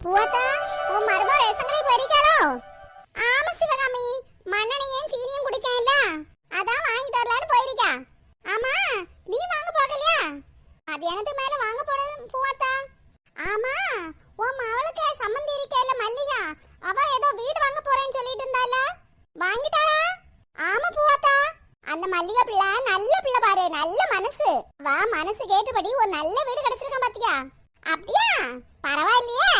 பூவத்தா உன் மருமக ரசங்களை கடைக்கு ஆமா சிவகாமி மண்ணெண்ணையும் சீனியும் குடிக்கல அதான் வாங்கி தரலான்னு போயிருக்கா. ஆமா நீ வாங்க போகலையா? மத்தியானத்துக்கு மேல வாங்க போனது பூவத்தா ஆமா உன் மவளுக்கு சம்மந்தி இருக்கேல்ல மல்லிகா. அவ ஏதோ வீடு வாங்க போறேன்னு சொல்லிட்டு இருந்தால. வாங்கிட்டாளா? ஆமா பூவாத்தா அந்த மல்லிகா பிள்ளை நல்ல பிள்ளை பாரு நல்ல மனசு. வா மனசு கேட்டபடி ஒரு நல்ல வீடு கிடைச்சிருக்கான் பாத்தியா? அப்படியா? பரவாயில்லையே.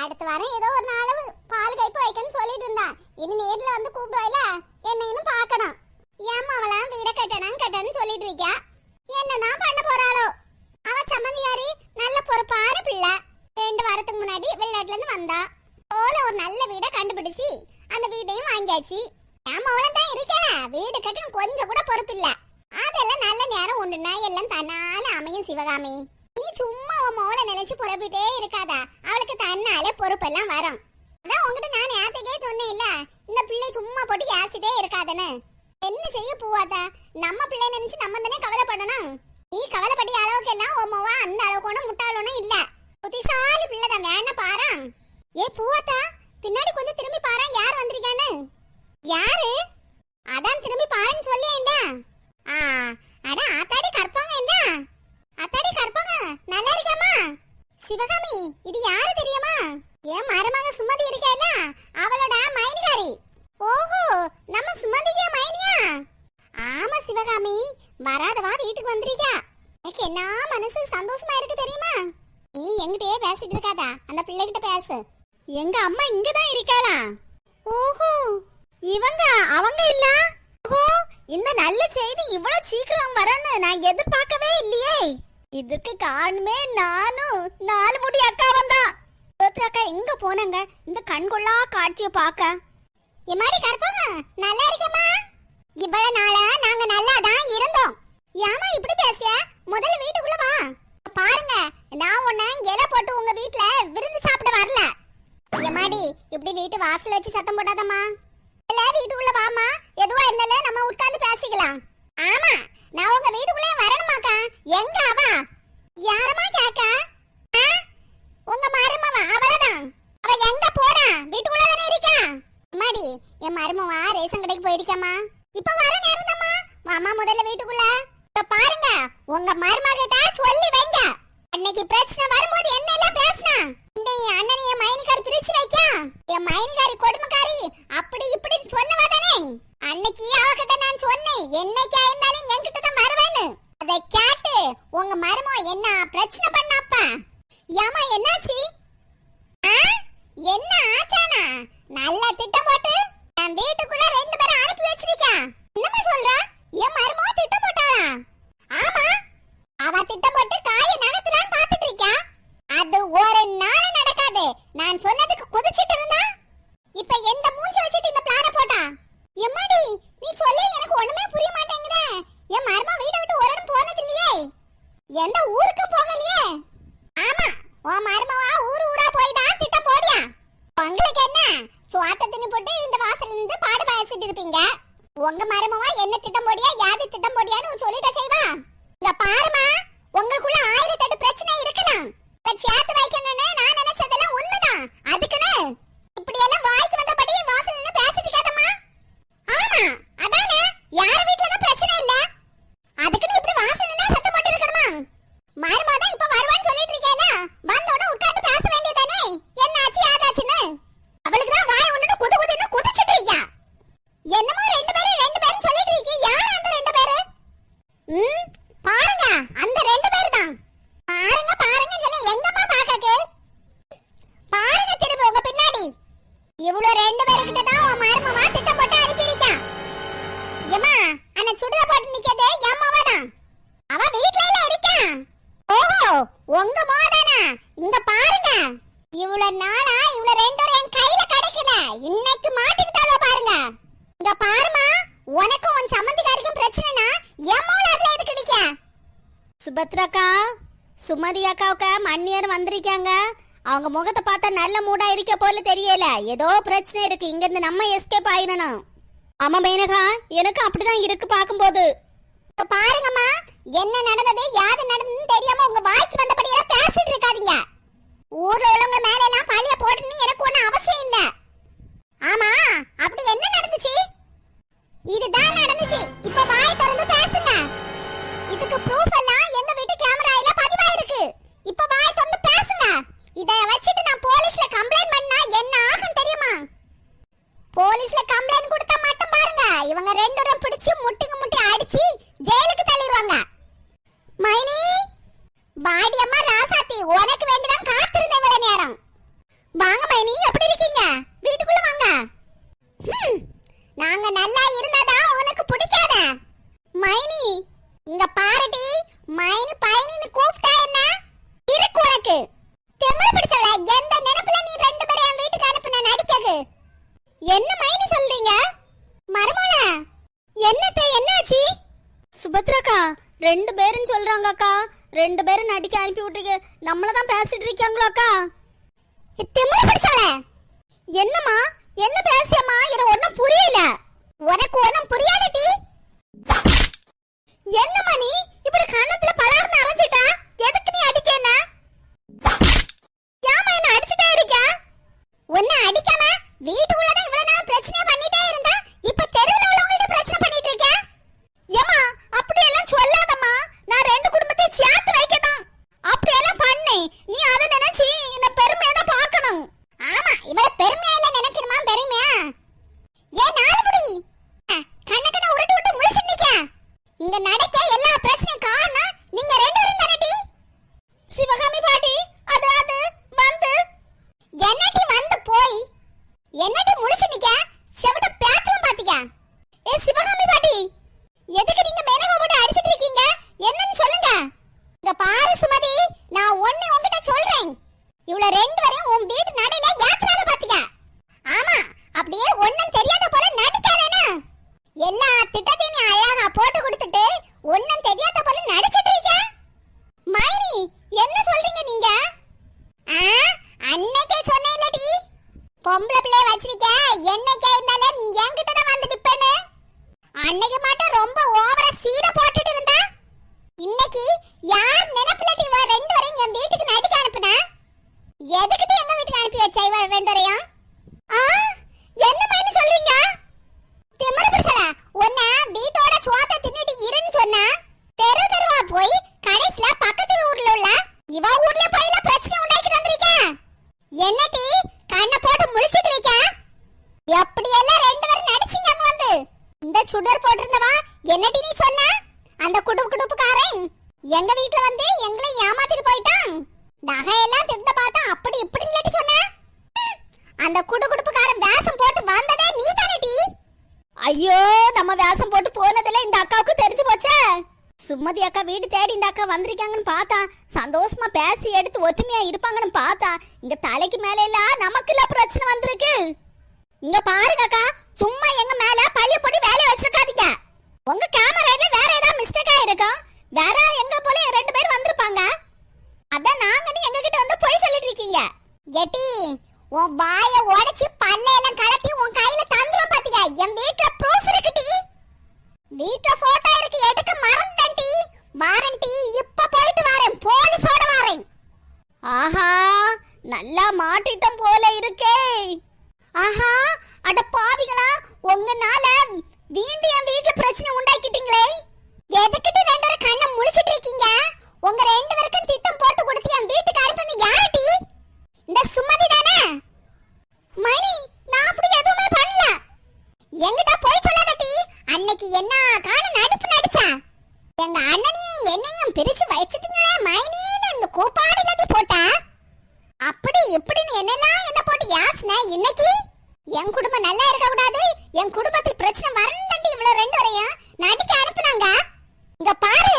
அடுத்த வாரம் ஏதோ ஒரு நாள் பால் கைப்பு வைக்கணும்னு சொல்லிட்டு இருந்தா. இனி நேரில் வந்து கூப்பிடுவாயில என்னையும் பார்க்கணும். ஏம்மா அவளாம் வீட கட்டணும் கட்டணும்னு சொல்லிட்டு இருக்கா என்னதான் பண்ண போறாளோ? அவ சம்மந்தியாரி நல்ல பொறுப்பான பிள்ளை. ரெண்டு வாரத்துக்கு முன்னாடி வெளிநாட்டுல இருந்து வந்தா. போல ஒரு நல்ல வீடை கண்டுபிடிச்சு அந்த வீட்டையும் வாங்கியாச்சு. ஏன் அவளும் தான் இருக்கேன் வீடு கட்டணும் கொஞ்சம் கூட பொறுப்பு இல்ல. அதெல்லாம் நல்ல நேரம் உண்டுனா எல்லாம் தன்னால அமையும் சிவகாமி. சும்மா உன் மோளை நினைச்சு புறப்பிட்டே இருக்காதா? அவளுக்கு தன்னாலே பொறுப்பெல்லாம் வரும். அதான் உங்ககிட்ட நான் நேரத்துக்கே சொன்னேன் இல்ல இந்த பிள்ளை சும்மா போட்டு யாசிட்டே இருக்காதுன்னு. என்ன செய்ய போவாதா? நம்ம பிள்ளை நினைச்சு நம்ம தானே கவலைப்படணும். நீ கவலைப்பட்ட அளவுக்கு எல்லாம் உன் அந்த அளவுக்கு ஒன்றும் முட்டாளனும் இல்ல. புத்திசாலி பிள்ளை தான் வேணா பாரா. ஏ பூவாத்தா பின்னாடி கொஞ்சம் திரும்பி பாரா யார் வந்திருக்கான்னு. யாரு? அதான் திரும்பி பாருன்னு சொல்லியே இல்ல ஆ அட ஆத்தாடி கற்பங்க இல்ல ஆத்தாடி கற்பங்க நல்லா இருக்கேம்மா சிவகாமி இது யாரு தெரியுமா என் மருமக சுமதி இருக்கா இல்ல அவளோட மைனிகாரி ஓஹோ நம்ம சுமதிக்கே மைனியா ஆமா சிவகாமி வராதவா வீட்டுக்கு வந்திருக்கா எனக்கு என்ன மனசு சந்தோஷமா இருக்கு தெரியுமா எங்கிட்டயே என்கிட்டயே பேசிட்டு இருக்காதா? அந்த பிள்ளைகிட்ட பேசு. எங்க அம்மா இங்கதான் இருக்காளா? ஓஹோ. இவங்க அவங்க இல்ல? ஓஹோ இந்த நல்ல செய்தி இவ்வளவு சீக்கிரம் வரன்னு நான் எதிர்பார்க்கவே இல்லையே. இதுக்கு காரணமே நானும் நாலு முடி அக்காவும் தான். அக்கா எங்க போனாங்க? இந்த கண்கொள்ளா காட்சியை பார்க்க. இம்மாடி கற்பங்க நல்லா இருக்கேம்மா? இவ்வளவு நாளா நாங்க நல்லா தான் இருந்தோம். ஏமா இப்படி பேசிய முதல்ல வீட்டுக்குள்ள வா. பாருங்க நான் உன்னை இலை போட்டு உங்க வீட்ல விருந்து சாப்பிட வரல. எம்மாடி இப்படி வீட்டு வாசல் வச்சு சத்தம் போடாதம்மா. இல்ல வீட்டுக்குள்ள வாமா எதுவா இருந்தாலும் நம்ம உட்கார்ந்து பேசிக்கலாம். ஆமா நான் உங்க வீடு வரணுமாக்கா எங்க அவ யாரமா கேக்க ஆ? உங்க மருமவ அவளதான் அவ எங்க போறா வீட்டுக்குள்ள தானே இருக்கா அம்மாடி என் மருமவா ரேஷன் கடைக்கு போயிருக்காமா இப்ப வர நேரம்தாம்மா மாமா முதல்ல வீட்டுக்குள்ள இப்ப பாருங்க உங்க மருமகிட்ட சொல்லி வைங்க அன்னைக்கு பிரச்சனை வரும்போது என்ன எல்லாம் பேசினா இந்த என் அண்ணனை என் மைனிகாரி பிரிச்சு வைக்க என் மைனிகாரி கொடுமைக்காரி அப்படி இப்படி சொன்னவா தானே அன்னைக்கு அவகிட்ட நான் சொன்னேன் என்னைக்கா இருந்தாலும் என்கிட்ட தான் வருவேன்னு அதை கேட்டு உங்க மருமக என்ன பிரச்சனை பண்ணாப்பா ஏமா என்னாச்சு ஆ? என்ன ஆச்சானா நல்ல திட்டம் போட்டு என் வீட்டுக்குள்ள ரெண்டு பேரும் அனுப்பி வச்சிருக்கா என்னமா சொல்ற என் மருமக திட்டம் போட்டாளா ஆமா அவ திட்டம் போட்டு காய நகர்த்தலான்னு பாத்துட்டு இருக்கா அது ஒரு நாள் நடக்காது நான் சொன்னதுக்கு குதிச்சிட்டு இருந்தா இப்ப எந்த மூஞ்சி வச்சிட்டு இந்த பிளான போட்டா எம்மாடி நீ சொல்ல எனக்கு ஒண்ணுமே புரிய மாட்டேங்குதே என் மருமக வீட்டை விட்டு ஒரு இடம் போனது இல்லையே எந்த ஊருக்கு போகலையே? ஆமா உன் மருமவா ஊர் ஊரா போய் தான் திட்டம் போடியா? உங்களுக்கு என்ன? சுவாத்த துணி போட்டு இந்த வாசல்ல இருந்து பாடு பாயசிட்டு இருப்பீங்க. உங்க மருமவா என்ன திட்டம் போடியா? யாது திட்டம் போடியான்னு சொல்லிட்ட செய்வா? இங்க பாருமா உங்களுக்குள்ள ஆயிரத்தெட்டு பிரச்சனை இருக்கலாம். இப்ப சேர்த்து வைக்கணும்னு நான் நினைச்சதெல்லாம் உண்மைதான். அதுக்குன்னு போதானா? இங்க பாருங்க. இவ்வளவு நாளா இவ்வளவு ரெண்டு பேரும் என் கையில கிடைக்கல. இன்னைக்கு மாட்டிக்கிட்டாலோ பாருங்க. இங்க பாருமா உனக்கும் உன் சம்மந்திக்காரிக்கும் பிரச்சனைனா என் மோள அதுல எதுக்கு நிக்க? சுபத்ராக்கா சுமதி அக்காவுக்கு மண்ணியர் வந்திருக்காங்க. அவங்க முகத்தை பார்த்தா நல்ல மூடா இருக்க போல தெரியல. ஏதோ பிரச்சனை இருக்கு. இங்க இருந்து நம்ம எஸ்கேப் ஆயிடணும். ஆமா மேனகா எனக்கு அப்படிதான் இருக்கு பார்க்கும்போது. பாருங்கம்மா என்ன நடந்தது யாது நடந்ததுன்னு தெரியாம உங்க வாய்க்கு வந்தபடி எல்லாம் பேசிட்டு இருக்காதீங்க. ஊர்ல உள்ளவங்க மேல எல்லாம் பழிய போடணும்னு எனக்கு ஒண்ணு அவசியம் இல்ல. ஆமா அப்படி என்ன நடந்துச்சு? இதுதான் நடந்துச்சு. இப்ப வாய் திறந்து பேசுங்க. ரெண்டு பேரும் சொல்றாங்க அக்கா. ரெண்டு பேரும் நடிக்க அனுப்பி விட்டுக்கு. நம்மள தான் பேசிட்டு இருக்காங்களோ அக்கா? திமிரு பிடிச்சால என்னம்மா? என்ன பேசியம்மா? எனக்கு ஒன்றும் புரியல. உனக்கு ஒன்றும் புரியாத என்னமா நீ? இப்படி கண்ணத்துல பலர்னா எங்க வீட்ல வந்து எங்களை ஏமாத்திட்டு போயிட்டான். நகையெல்லாம் திருட பார்த்தா அப்படி இப்படி இல்லாட்டி சொன்ன. அந்த குடு குடுப்புக்காரன் வேஷம் போட்டு வந்ததே நீ தானடி ஐயோ நம்ம வேஷம் போட்டு போனதுல இந்த அக்காவுக்கு தெரிஞ்சு போச்சே. சுமதி அக்கா வீடு தேடி இந்த அக்கா வந்திருக்காங்கன்னு பார்த்தா சந்தோஷமா பேசி எடுத்து ஒற்றுமையா இருப்பாங்கன்னு பார்த்தா இங்க தலைக்கு மேல எல்லாம் நமக்கு இல்ல பிரச்சனை வந்திருக்கு. இங்க பாருங்க அக்கா சும்மா எங்க மேல பழைய பொடி வேலைய வச்சிருக்காதீங்க. உங்க கேமரால வேற ஏதாவது மிஸ்டேக்கா இருக்கும் வேற எங்க போல ரெண்டு பேர் வந்திருப்பாங்க அதான் நாங்கன்னு எங்க கிட்ட வந்து பொய் சொல்லிட்டு இருக்கீங்க எட்டி உன் வாய உடைச்சு பல்ல எல்லாம் கலட்டி உன் கையில தந்துரும் பாத்தியா? என் வீட்ல ப்ரூஃப் இருக்குடி வீட்ல போட்டோ இருக்கு எடுக்க மறந்துட்டி வாரண்டி இப்ப போயிட்டு வரேன் போலீஸோட வரேன். ஆஹா நல்லா மாட்டிட்டம் போல இருக்கே. ஆஹா அட பாவிகளா உங்கனால வீண்டு என் வீட்ல பிரச்சனை உண்டாக்கிட்டீங்களே. எதுக்கிட்டு ரெண்டு கண்ணை முழிச்சிட்டு இருக்கீங்க உங்க ரெண்டு பேருக்கும் திட்டம் போட்டு கொடுத்து என் வீட்டுக்கு அனுப்புனது யாருடி இந்த சுமதி தானே மணி நான் அப்படி எதுவுமே பண்ணல எங்கிட்ட போய் சொல்லாதடி அன்னைக்கு என்ன காண நடிப்பு நடிச்சா எங்க அண்ணனையும் என்னையும் பிரிச்சு வச்சிட்டீங்களே மைனின்னு அந்த கூப்பாடு இல்லாட்டி போட்டா அப்படி இப்படின்னு என்னெல்லாம் இன்னைக்கு? என் குடும்பம் நல்லா இருக்க கூடாது. என் குடும்பத்தில் பிரச்சனை வரணும் இவ்வளவு ரெண்டு வரையும் நடிக்க அனுப்புனாங்க. இங்க பாரு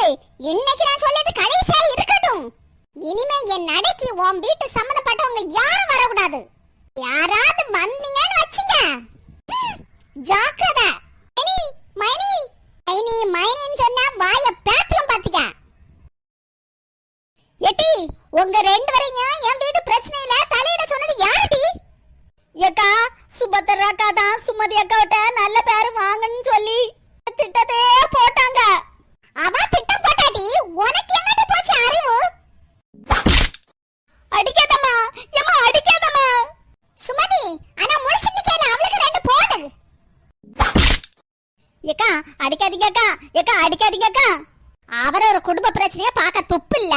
இன்னைக்கு நான் சொல்லியது கடைசியா இருக்கட்டும். இனிமே என் நடைக்கு உன் வீட்டு சம்மந்தப்பட்டவங்க யாரும் வரக்கூடாது. யாராவது வந்தீங்கன்னு வச்சுங்க. ஜாக்கிரதை மைனி மைனி மைனி மைனின்னு சொன்னா வாய பேத்துரும் பாத்துக்க எட்டி உங்க ரெண்டு வரையும் என் வீட்டு பிரச்சனையில தலையிட சொன்னது யாருடி ஏக்கா சுபத்திர அக்கா தான் சுமதி அக்காவிட்ட நல்ல பேரு வாங்கன்னு சொல்லி திட்டத்தே போட்டாங்க அவ திட்டம் போட்டாடி உனக்கு என்னடி போச்சு அறிவு அடிக்காதம்மா ஏமா அடிக்காதம்மா சுமதி ஆனா முழிச்சு நிக்கல அவளுக்கு ரெண்டு போடு ஏக்கா அடிக்காதீங்க அக்கா ஏக்கா அடிக்காதீங்க அக்கா அவர ஒரு குடும்ப பிரச்சனைய பார்க்க துப்பு இல்ல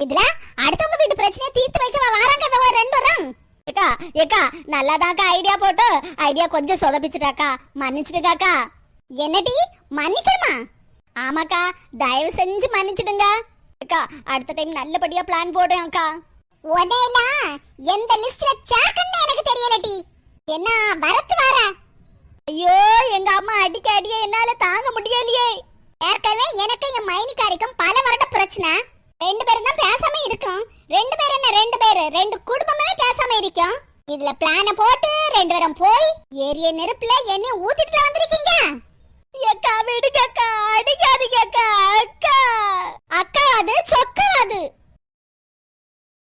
இதுல அடுத்தவங்க வீட்டு பிரச்சனைய தீர்த்து வைக்க வராங்க ரெண்டு வரும் ஏக்கா ஏக்கா நல்லாதாக்கா ஐடியா போட்டு ஐடியா கொஞ்சம் சொதப்பிச்சிட்டாக்கா. மன்னிச்சிடுக்காக்கா என்னடி? மன்னிக்கணுமா? ஆமாக்கா தயவு செஞ்சு மன்னிச்சிடுங்க. அக்கா அடுத்த டைம் நல்லபடியா பிளான் போடுறேன் அக்கா. உடையலா எந்த லிஸ்ட்ல சாக்கன்னு எனக்கு தெரியலடி. என்ன வரத்து வர? ஐயோ எங்க அம்மா அடிக்க அடிய என்னால தாங்க முடியலையே. ஏற்கனவே எனக்கு என் மைனிக்காரிக்கும் பல வருட பிரச்சனை. ரெண்டு பேரும் தான் பேசாம இருக்கும். ரெண்டு பேர் என்ன ரெண்டு பேரு? ரெண்டு குடும்பமே பேசாம இருக்கும். இதுல பிளான போட்டு ரெண்டு பேரும் போய் ஏரிய நெருப்புல என்ன ஊத்திட்டு வந்திருக்கீங்க. அக்கா விடுங்க அக்கா அடிக்காதீங்க அக்கா அக்கா. அக்கா அது சொக்கா அது.